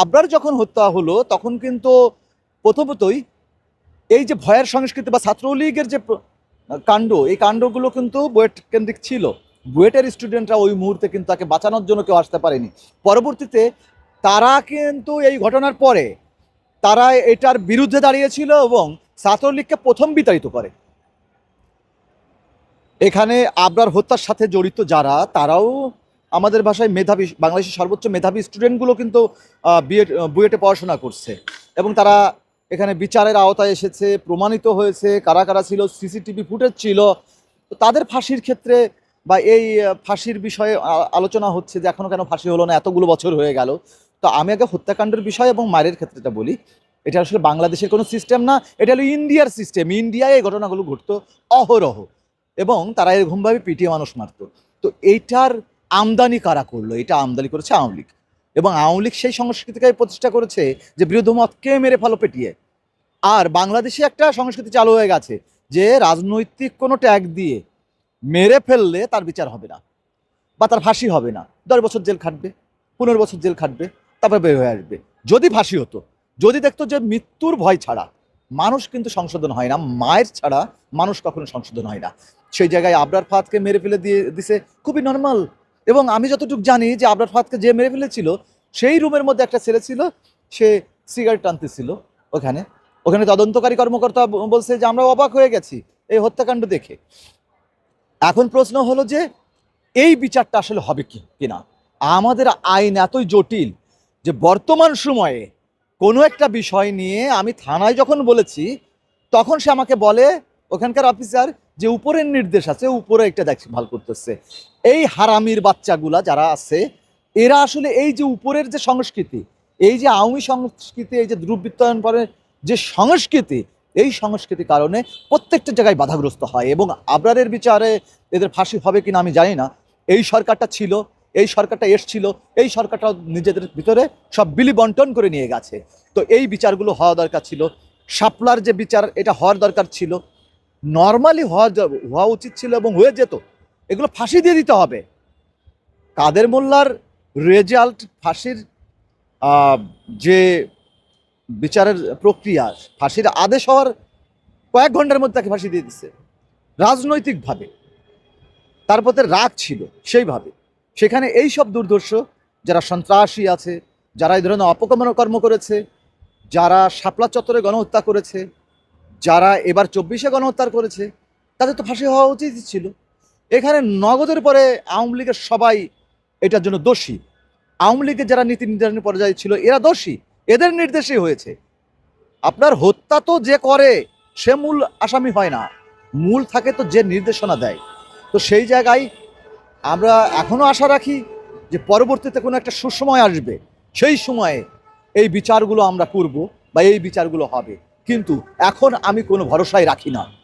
আবরার যখন হত্যা হলো, তখন কিন্তু প্রথমতই এই যে ভয়ের সংস্কৃতি বা ছাত্রলীগের যে কাণ্ড, এই কাণ্ডগুলো কিন্তু বুয়েট কেন্দ্রিক ছিল। বুয়েটের স্টুডেন্টরা ওই মুহূর্তে কিন্তু তাকে বাঁচানোর জন্য কেউ আসতে পারেনি। পরবর্তীতে তারা কিন্তু এই ঘটনার পরে তারা এটার বিরুদ্ধে দাঁড়িয়েছিল এবং ছাত্রলীগকে প্রথম বিতাড়িত করে। এখানে আবরার হত্যার সাথে জড়িত যারা, তারাও আমাদের ভাষায় মেধাবী, বাংলাদেশের সর্বোচ্চ মেধাবী স্টুডেন্টগুলো কিন্তু বিএড বুয়েটে পড়াশোনা করছে। এবং তারা এখানে বিচারের আওতায় এসেছে, প্রমাণিত হয়েছে, কারা কারা ছিল, সিসিটিভি ফুটেজ ছিল। তো তাদের ফাঁসির ক্ষেত্রে বা এই ফাঁসির বিষয়ে আলোচনা হচ্ছে যে এখনও কেন ফাঁসি হলো না, এতগুলো বছর হয়ে গেল। তো আমি আগে হত্যাকাণ্ডের বিষয় এবং মায়ের ক্ষেত্রেটা বলি, এটা আসলে বাংলাদেশের কোনো সিস্টেম না, এটা হলো ইন্ডিয়ার সিস্টেম। ইন্ডিয়ায় এই ঘটনাগুলো ঘটতো অহরহ। এবং তারা এরকমভাবে পিটিয়ে মানুষ মারতো। তো এইটার আমদানি কারা করল? এটা আমদানি করেছে আওয়ামী লীগ। এবং আওয়ামী লীগ সেই সংস্কৃতিকে প্রতিষ্ঠা করেছে যে বিরোধ মতকে মেরে ফেলো পেটিয়ে। আর বাংলাদেশে একটা সংস্কৃতি চালু হয়ে গেছে যে রাজনৈতিক কোনো ট্যাগ দিয়ে মেরে ফেললে তার বিচার হবে না বা তার ফাঁসি হবে না। দশ বছর জেল খাটবে, পনেরো বছর জেল খাটবে, তারপরে বের হয়ে আসবে। যদি ফাঁসি হতো, যদি দেখতো যে মৃত্যুর ভয় ছাড়া, মানুষ কিন্তু সংশোধন হয় না, মায়ের ছাড়া মানুষ কখনো সংশোধন হয় না। সেই জায়গায় আবরার ফাতকে মেরে ফেলে দিয়ে দিছে, খুবই নর্মাল এবং আমি যতটুকু জানি যে আবরার ফাতকে যে মেরে ফেলেছিল, সেই রুমের মধ্যে একটা ছেলে ছিল, সে সিগারেট টানতেছিল ওখানে। ওখানে তদন্তকারী কর্মকর্তা বলছে যে আমরা অবাক হয়ে গেছি এই হত্যাকাণ্ড দেখে। এখন প্রশ্ন হলো যে এই বিচারটা আসলে হবে কি, কিনা? আমাদের আইন এতই জটিল যে বর্তমান সময়ে কোনো একটা বিষয় নিয়ে আমি থানায় যখন বলেছি, তখন সে আমাকে বলে, ওখানকার অফিসার যে উপরের নির্দেশ আছে, উপরে একটা দেখভাল করতেছে। এই হারামির বাচ্চাগুলা যারা আছে, এরা আসলে এই যে উপরের যে সংস্কৃতি, এই যে আওয়ামী সংস্কৃতি, এই যে দুর্বৃত্তায়ন পরের যে সংস্কৃতি, এই সংস্কৃতির কারণে প্রত্যেকটা জায়গায় বাধাগ্রস্ত হয় এবং আবরারের বিচারে এদের ফাঁসি হবে কিনা আমি জানি না। এই সরকারটা ছিল, এই সরকারটা এসছিল, এই সরকারটা নিজেদের ভিতরে সব বিলি বন্টন করে নিয়ে গেছে। তো এই বিচারগুলো হওয়া দরকার ছিল, শাপলার যে বিচার, এটা হওয়ার দরকার ছিল। নর্মালি হওয়া হওয়া উচিত ছিল এবং হয়ে যেত। এগুলো ফাঁসি দিয়ে দিতে হবে। কাদের মোল্লার রেজাল্ট ফাঁসির যে বিচারের প্রক্রিয়া, ফাঁসির আদেশ হওয়ার কয়েক ঘণ্টার মধ্যে তাকে ফাঁসি দিয়ে দিচ্ছে রাজনৈতিকভাবে। তার প্রতি রাগ ছিল, সেইভাবে। সেখানে এই সব দুর্দর্শ যারা সন্ত্রাসী আছে, যারা এই ধরনের অপকর্ম কর্ম করেছে, যারা শাপলা চত্বরে গণহত্যা করেছে, যারা এবার চব্বিশে গণহত্যা করেছে, তাদের তো ফাঁসি হওয়া উচিত ছিল। এখানে নগদের পরে আওয়ামী লীগের সবাই এটার জন্য দোষী। আওয়ামী লীগের যারা নীতি নির্ধারণী পর্যায়ে ছিল, এরা দোষী। এদের নির্দেশেই হয়েছে। আপনার হত্যা তো যে করে, সে মূল আসামি হয় না। মূল থাকে তো যে নির্দেশনা দেয়। তো সেই জায়গায় আমরা এখনও আশা রাখি যে পরবর্তীতে কোনো একটা সুসময় আসবে। সেই সময়ে এই বিচারগুলো আমরা করব বা এই বিচারগুলো হবে। কিন্তু এখন আমি কোনো ভরসায় রাখি না।